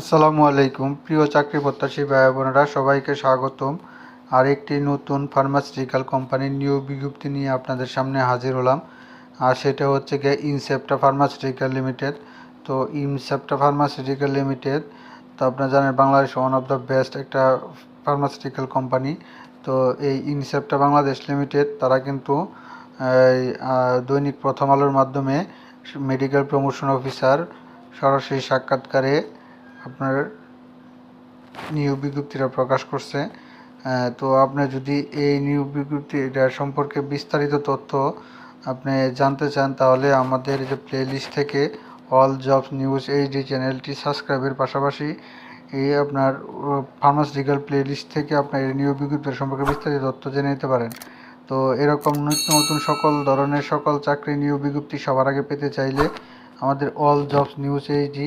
আসসালামু আলাইকুম। প্রিয় চাকরি প্রত্যাশী ভাই বোনেরা, সবাইকে স্বাগতম। আর একটি নতুন ফার্মাসিউটিক্যাল কোম্পানির নিয়োগ বিজ্ঞপ্তি নিয়ে আপনাদের সামনে হাজির হলাম। আর সেটা হচ্ছে গিয়ে ইনসেপ্টা ফার্মাসিউটিক্যাল লিমিটেড তো ইনসেপ্টা ফার্মাসিউটিক্যাল লিমিটেড তো আপনারা জানেন Bangladesh one of the best একটা ফার্মাসিউটিক্যাল কোম্পানি তো এই ইনসেপ্টা বাংলাদেশ লিমিটেড তারা কিন্তু দৈনিক প্রথম আলোর মাধ্যমে মেডিকেল প্রমোশন অফিসার সরাসরি সাক্ষাৎকারে আপনার নিয়োগ বিজ্ঞপ্তিটা প্রকাশ করছে। তো আপনি যদি এই নিয়োগ বিজ্ঞপ্তিটা সম্পর্কে বিস্তারিত তথ্য আপনি জানতে চান, তাহলে আমাদের যে প্লেলিস্ট থেকে অল জবস নিউজ এইচডি চ্যানেলটি সাবস্ক্রাইবের পাশাপাশি এই আপনার ফার্মাসিউটিক্যাল প্লেলিস্ট থেকে আপনার এই নিয়োগ বিজ্ঞপ্তির সম্পর্কে বিস্তারিত তথ্য জেনে নিতে পারেন। তো এরকম নিত্য নতুন সকল ধরনের সকল চাকরি নিয়োগ বিজ্ঞপ্তি সবার আগে পেতে চাইলে আমাদের অল জবস নিউজ এইচডি